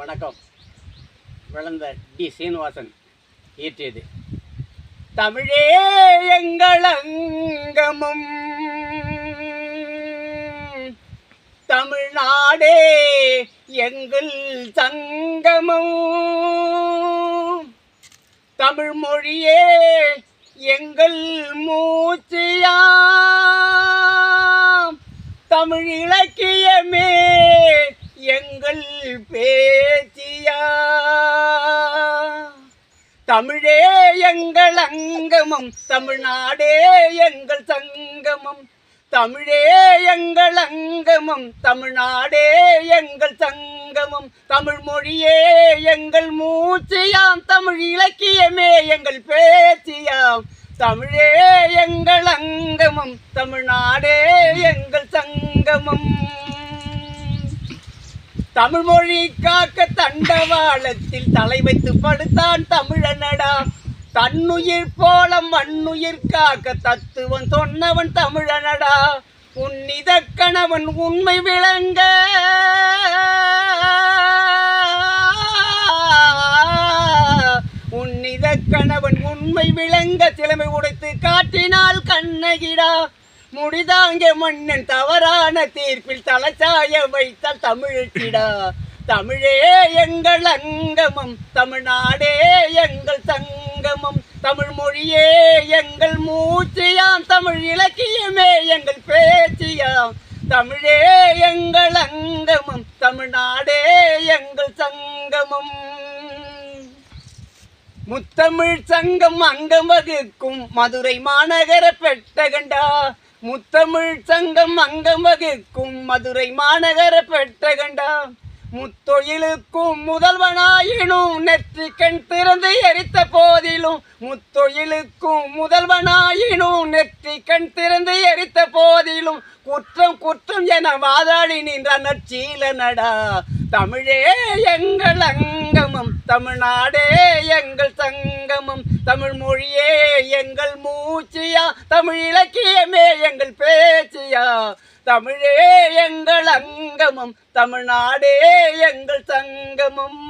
வணக்கம். விளந்த டி. சீனிவாசன் இயற்றியது. தமிழே எங்கள் அங்கமும். தமிழ்நாடே எங்கள் சங்கமும். தமிழ் மொழியே எங்கள் மூச்சியாம். தமிழ் இலக்கியமே எங்கள் பேர். தமிழே எங்கள் அங்கமம் தமிழ்நாடே எங்கள் சங்கமம். தமிழே எங்கள் அங்கமம் தமிழ்நாடே எங்கள் சங்கமம். தமிழ் மொழியே எங்கள் மூச்சியாம் தமிழ் இலக்கியமே எங்கள் பேச்சியாம். தமிழே எங்கள் அங்கமம் தமிழ்நாடே எங்கள் சங்கமம். தமிழ் மொழி காக்க தண்டவாளத்தில் தலை வைத்து படுத்தான் தமிழனடா. தன்னுயிர் போல மண்ணுயிர் காக்க தத்துவம் சொன்னவன் தமிழனடா. உன்னித கணவன் உண்மை விளங்க. உன்னித கணவன் உண்மை விளங்க. சிலமை உடைத்து காட்டினால் கண்ணகிடா. முடிதாங்க மன்னன் தவறான தீர்ப்பில் தலைச்சாய வைத்தால் தமிழ்ச்சிடா தமிழே எங்கள் அங்கமம் தமிழ்நாடே எங்கள் சங்கமம் தமிழ் மொழியே எங்கள் மூச்சியாம் தமிழ் இலக்கியமே எங்கள் பேச்சியாம். தமிழே எங்கள் அங்கமம் தமிழ்நாடே எங்கள் சங்கமம் முத்தமிழ் சங்கம் அங்கம் வகுக்கும் மதுரை மாநகர பெட்டகண்டா. முத்தமிழ் சங்கம் அங்கம் வகிக்கும் மதுரை மாநகர பெட்டகண்டா முத்தொழிலுக்கும் முதல்வனாயினும் நெற்றி கண் திறந்து எரித்த போதிலும் முத்தொழிலுக்கும் முதல்வனாயினும் நெற்றி கண் திறந்து எரித்த போதிலும் குற்றம் குற்றம் என வாதாடி நின்ற நற்சீலனடா. தமிழே எங்கள் அங்கமம் தமிழ்நாடே எங்கள் சங்கமம் தமிழ் மொழியே எங்கள் மூச்சியா தமிழ் இலக்கியமே எங்கள் பேச்சியா. தமிழே எங்கள் அங்கமும் தமிழ்நாடே எங்கள் சங்கமும்